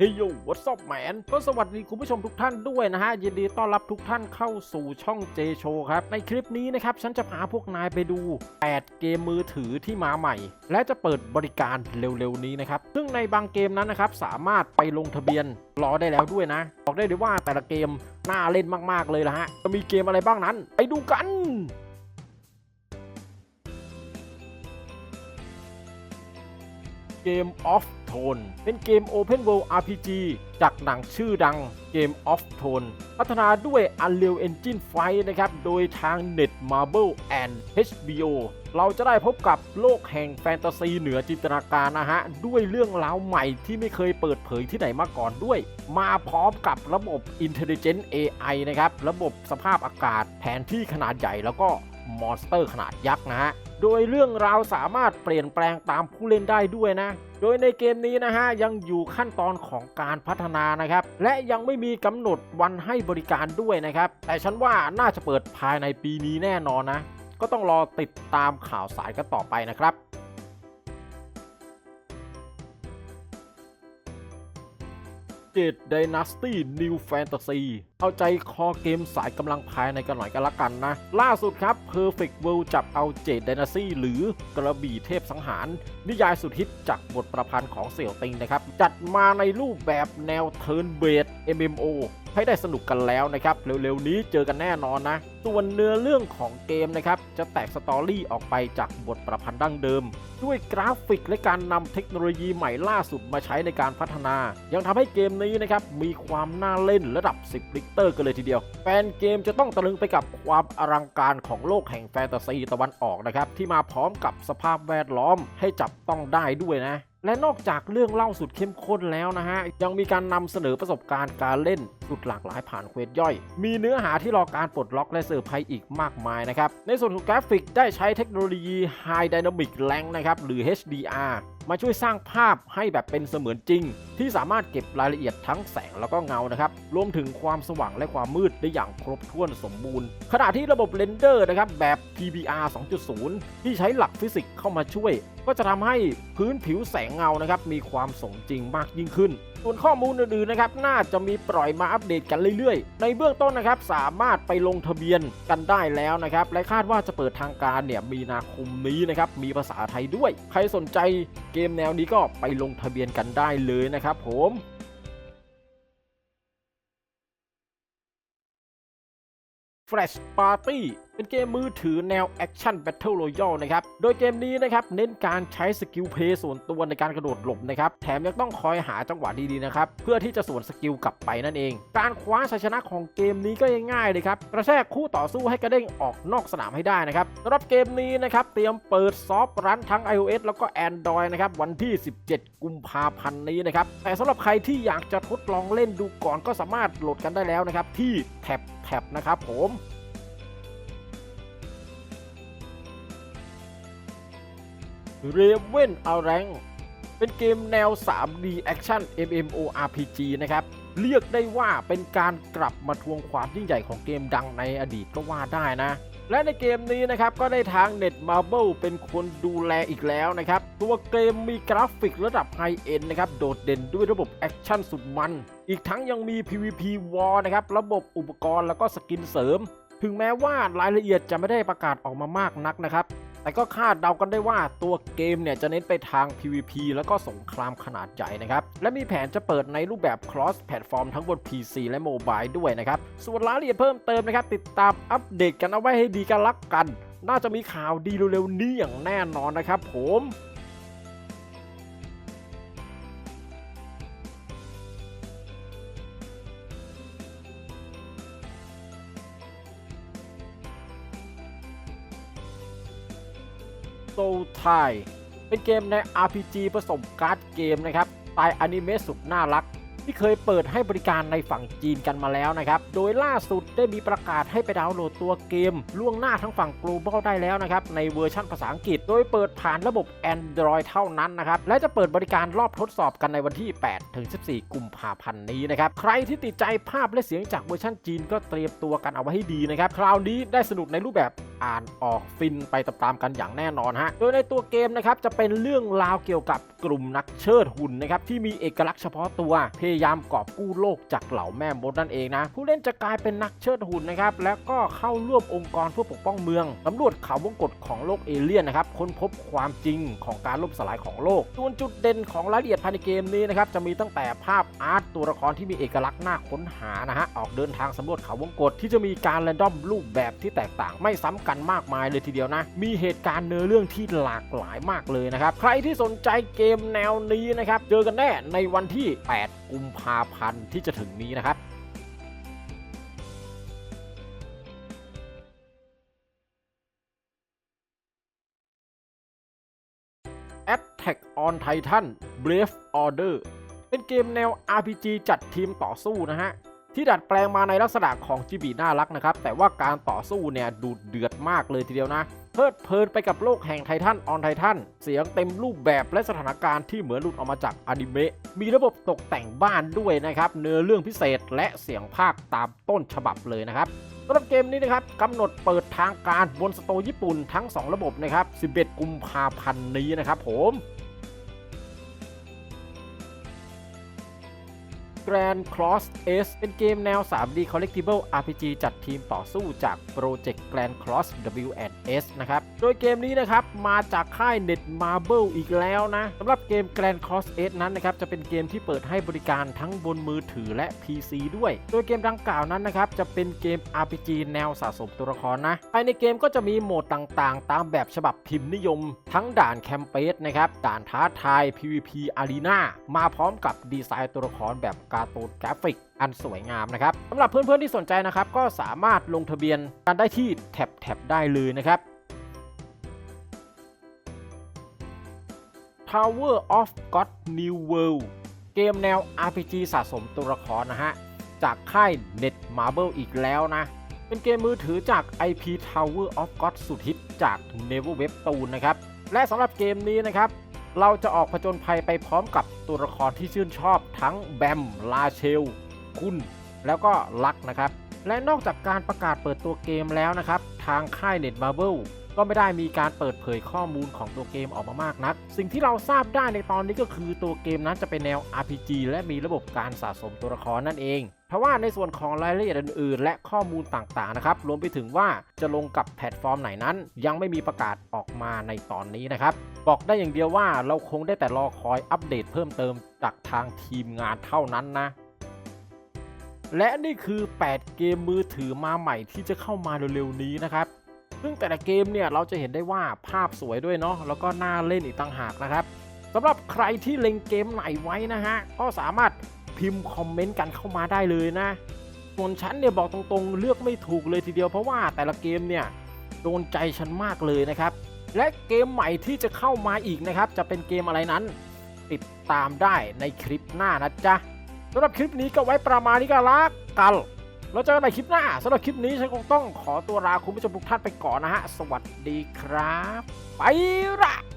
เฮ้ยโย what's up man ก็สวัสดีคุณผู้ชมทุกท่านด้วยนะฮะ ยินดีต้อนรับทุกท่านเข้าสู่ช่อง J Show ครับ ในคลิปนี้นะครับ ฉันจะพาพวกนายไปดู 8 เกมมือถือที่มาใหม่ และจะเปิดบริการเร็วๆนี้นะครับ ซึ่งในบางเกมนั้นนะครับ สามารถไปลงทะเบียนรอได้แล้วด้วยนะ บอกได้เลยว่าแต่ละเกมน่าเล่นมากๆเลยละฮะจะมีเกมอะไรบ้างนั้น ไปดูกัน เกม Off Tone เป็นเกม Open World RPG จากหนังชื่อดังเกม Off Tone พัฒนาด้วย Unreal Engine 5 นะครับ โดยทาง Netmarble and HBO เราจะได้พบกับโลกแห่งแฟนตาซีเหนือจินตนาการนะฮะ ด้วยเรื่องราวใหม่ที่ไม่เคยเปิดเผยที่ไหนมาก่อนด้วย มาพร้อมกับระบบ Intelligent AI นะครับ ระบบสภาพอากาศ แผนที่ขนาดใหญ่แล้วก็มอนสเตอร์ขนาดยักษ์นะฮะ โดยเรื่องราวสามารถเปลี่ยนแปลงตามผู้เล่นได้ด้วยนะ โดยในเกมนี้นะฮะยังอยู่ขั้นตอนของการพัฒนานะครับ และยังไม่มีกำหนดวันให้บริการด้วยนะครับ แต่ฉันว่าน่าจะเปิดภายในปีนี้แน่นอนนะ ก็ต้องรอติดตามข่าวสารกันต่อไปนะครับ เด Dynasty New Fantasy เอาใจคอเกมสายกำลังภายในกันหน่อยกันละกันนะ ล่าสุดครับ Perfect World จับเอาเจดเดนัซซี่หรือกระบี่เทพสังหาร นิยายสุดฮิตจากบทประพันธ์ของเสี่ยวติงนะครับ จัดมาในรูปแบบแนวเทิร์นเบด MMO ให้ได้สนุกกันแล้วนะครับ เร็วๆนี้เจอกันแน่นอนนะ ส่วนเนื้อเรื่องของเกมนะครับ จะแตกสตอรี่ออกไปจากบทประพันธ์ดั้งเดิม ด้วยกราฟิกและการนำเทคโนโลยีใหม่ล่าสุดมาใช้ในการพัฒนา ยังทำให้เกมนี้นะครับ มีความน่าเล่นระดับ 10 ลิกเตอร์กันเลยทีเดียว แฟนเกมจะต้องตะลึงไปกับความอลังการของโลกแห่งแฟนตาซีตะวันออกนะครับที่มาพร้อมกับสภาพแวดล้อมให้จับต้องได้ด้วยนะ และนอกจากเรื่องเล่าสุดเข้มข้นแล้วนะฮะ ยังมีการนำเสนอประสบการณ์การเล่นสุดหลากหลายผ่านเควสย่อย มีเนื้อหาที่รอการปลดล็อกและเซอร์ไพรส์อีกมากมายนะครับ ในส่วนของกราฟิกได้ใช้เทคโนโลยี High Dynamic Range นะครับ หรือ HDR มาช่วยสร้างภาพให้แบบเป็นเสมือนจริง ที่สามารถเก็บรายละเอียดทั้งแสงแล้วก็เงานะครับรวมถึงความสว่างและความมืดได้อย่างครบถ้วนสมบูรณ์ ขณะที่ระบบเรนเดอร์นะครับแบบ PBR 2.0 ที่ใช้หลักฟิสิกส์เข้ามาช่วย ก็จะทำให้พื้นผิวแสงเงานะครับมีความสมจริงมากยิ่งขึ้นส่วนข้อมูลอื่นๆนะครับน่าจะมีปล่อยมาอัปเดตกันเรื่อยๆ ในเบื้องต้นนะครับสามารถไปลงทะเบียนกันได้แล้วนะครับและคาดว่าจะเปิดทางการเนี่ยมีนาคมนี้นะครับมีภาษาไทยด้วย ใครสนใจเกมแนวนี้ก็ไปลงทะเบียนกันได้เลยนะครับผม Flash Party เป็นเกมมือถือแนว Action Battle Royale นะครับ โดยเกมนี้นะครับเน้นการใช้สกิลเพย์ส่วนตัวในการกระโดดหลบนะครับ แถมยังต้องคอยหาจังหวะดีๆนะครับ เพื่อที่จะสวนสกิลกลับไปนั่นเอง การคว้าชัยชนะของเกมนี้ก็ง่ายๆเลยครับ กระแทกคู่ต่อสู้ให้กระเด้งออกนอกสนามให้ได้นะครับสำหรับเกมนี้นะครับเตรียมเปิดซอฟต์รันทั้ง iOS แล้วก็ Android นะครับวันที่ 17 กุมภาพันธ์นี้นะครับ แต่สำหรับใครที่อยากจะทดลองเล่นดูก่อนก็สามารถโหลดกันได้แล้วนะครับที่แท็บแท็บนะครับผม Raven a r a n g เป็นเกมแนว 3D Action MMORPG นะครับ เรียกได้ว่าเป็นการกลับมาทวงความยิ่งใหญ่ของเกมดังในอดีตก็ว่าได้นะ และในเกมนี้นะครับ ก็ได้ทาง Netmarble เป็นคนดูแลอีกแล้วนะครับ ตัวเกมมีกราฟิกระดับไฮเอ็นนะครับ โดดเด่นด้วยระบบแอคชั่นสุดมัน อีกทั้งยังมี PVP War นะครับ ระบบอุปกรณ์แล้วก็สกินเสริม ถึงแม้ว่ารายละเอียดจะไม่ได้ประกาศออกมามากนักนะครับ แต่ก็คาดเดากันได้ว่าตัวเกมเนี่ยจะเน้นไปทาง PVP แล้วก็สงครามขนาดใหญ่นะครับ และมีแผนจะเปิดในรูปแบบ cross platform ทั้งบน PC และโมบายด้วยนะครับ ส่วนรายละเอียดเพิ่มเติมนะครับ ติดตามอัปเดตกันเอาไว้ให้ดีกันลักกัน น่าจะมีข่าวดีเร็วๆนี้อย่างแน่นอนนะครับผม โซไทยเป็นเกมใน RPG ผสมการ์ดเกมนะครับสไตล์อนิเมะสุดน่ารัก ที่เคยเปิดให้บริการในฝั่งจีนกันมาแล้วนะครับ โดยล่าสุดได้มีประกาศให้ไปดาวน์โหลดตัวเกม ล่วงหน้าทั้งฝั่ง global ได้แล้วนะครับ ในเวอร์ชันภาษาอังกฤษ โดยเปิดผ่านระบบ Android เท่านั้นนะครับ และจะเปิดบริการรอบทดสอบกันในวันที่ 8 ถึง 14 กุมภาพันธ์นี้นะครับ ใครที่ติดใจภาพและเสียงจากเวอร์ชันจีนก็เตรียมตัวกันเอาไว้ให้ดีนะครับ คราวนี้ได้สนุกในรูปแบบ อ่านออกฟินไปตามๆกันอย่างแน่นอนฮะ โดยในตัวเกมนะครับจะเป็นเรื่องราวเกี่ยวกับกลุ่มนักเชิดหุ่นนะครับที่มีเอกลักษณ์เฉพาะตัว พยายามกอบกู้โลกจากเหล่าแม่มดนั่นเองนะ ผู้เล่นจะกลายเป็นนักเชิดหุ่นนะครับแล้วก็เข้าร่วมองค์กรเพื่อปกป้องเมืองสำรวจเขาวงกฏของโลกเอเลี่ยนนะครับค้นพบความจริงของการล่มสลายของโลกส่วนจุดเด่นของรายละเอียดภายในเกมนี้นะครับจะมีตั้งแต่ภาพอาร์ตตัวละครที่มีเอกลักษณ์น่าค้นหานะฮะออกเดินทางสำรวจเขาวงกฏที่จะมีการแรนดอมรูปแบบที่แตกต่างไม่ซ้ำกันมากมายเลยทีเดียวนะ มีเหตุการณ์เนื้อเรื่องที่หลากหลายมากเลยนะครับ ใครที่สนใจเกมแนวนี้นะครับ เจอกันแน่ในวันที่ 8 กุมภาพันธ์ที่จะถึงนี้นะครับ Attack on Titan Brave Order เป็นเกมแนว RPG จัดทีมต่อสู้นะฮะ ที่ดัดแปลงมาในลักษณะของจิบีน่ารักนะครับ แต่ว่าการต่อสู้เนี่ยดูดเดือดมากเลยทีเดียวนะ เพลิดเพลินไปกับโลกแห่งไททันออนไททันเสียงเต็มรูปแบบและสถานการณ์ที่เหมือนหลุดออกมาจากอนิเมะมีระบบตกแต่งบ้านด้วยนะครับ เนื้อเรื่องพิเศษและเสียงภาคตามต้นฉบับเลยนะครับสำหรับเกมนี้นะครับกำหนดเปิดทางการบนสโตร์ญี่ปุ่นทั้ง 2 ระบบนะครับ 11 กุมภาพันธ์นี้นะครับผม Grand Cross S เป็นเกมแนว 3D Collectible RPG จัดทีมต่อสู้จาก Project Grand Cross W&S นะครับ โดยเกมนี้นะครับ มาจากค่าย Net Marble อีกแล้วนะสำหรับเกม Grand Cross S นั้นนะครับ จะเป็นเกมที่เปิดให้บริการทั้งบนมือถือและ PC ด้วย โดยเกมดังกล่าวนั้นนะครับ จะเป็นเกม RPG แนวสะสมตัวละครนะ ภายในเกมก็จะมีโหมดต่างๆ ตามแบบฉบับพิมพ์นิยม ทั้งด่านแคมเปญนะครับ ด่านท้าทาย PVP Arena มาพร้อมกับดีไซน์ตัวละครแบบการ์ตูนกราฟิกอันสวยงามนะครับสำหรับเพื่อนๆที่สนใจนะครับ ก็สามารถลงทะเบียนกันได้ที่แท็บแท็บได้เลยนะครับ Tower of God New World เกมแนว RPG สะสมตัวละครนะฮะ จากค่าย Net Marble อีกแล้วนะ เป็นเกมมือถือจาก IP Tower of God สุดฮิตจาก Never Webtoon นะครับ และสำหรับเกมนี้นะครับ เราจะออกผจญภัยไปพร้อมกับตัวละครที่ชื่นชอบทั้งแบม ลาเชล คุณ แล้วก็ลักนะครับ และนอกจากการประกาศเปิดตัวเกมแล้วนะครับ ทางค่าย Net Marble ก็ไม่ได้มีการเปิดเผยข้อมูลของตัวเกมออกมามากนัก สิ่งที่เราทราบได้ในตอนนี้ก็คือตัวเกมนั้นจะเป็นแนว RPG และมีระบบการสะสมตัวละครนั่นเอง เพราะว่าในส่วนของรายละเอียดอื่นๆ และข้อมูลต่างๆนะครับรวมไปถึงว่าจะลงกับแพลตฟอร์มไหนนั้น ยังไม่มีประกาศออกมาในตอนนี้นะครับ บอกได้อย่างเดียวว่าเราคงได้แต่รอคอยอัปเดตเพิ่มเติมจากทางทีมงานเท่านั้นนะและนี่คือ 8 เกมมือถือมาใหม่ที่จะเข้ามาเร็วๆนี้นะครับ ซึ่งแต่ละเกมเนี่ยเราจะเห็นได้ว่าภาพสวยด้วยเนาะ แล้วก็น่าเล่นอีกต่างหากนะครับ สำหรับใครที่เล็งเกมไหนไว้นะฮะ ก็สามารถ พิมพ์คอมเมนต์กันเข้ามาได้เลยนะส่วนฉันเนี่ยบอกตรงๆ เลือกไม่ถูกเลยทีเดียวเพราะว่าแต่ละเกมเนี่ยโดนใจฉันมากเลยนะครับ และเกมใหม่ที่จะเข้ามาอีกนะครับ จะเป็นเกมอะไรนั้น ติดตามได้ในคลิปหน้านะจ๊ะสำหรับคลิปนี้ก็ไว้ประมาณนี้ก็ละกันเราเจอกันใหม่คลิปหน้าสำหรับคลิปนี้ฉันคงต้องขอตัวลาคุณผู้ชมทุกท่านไปก่อนนะฮะ สวัสดีครับ ไปละ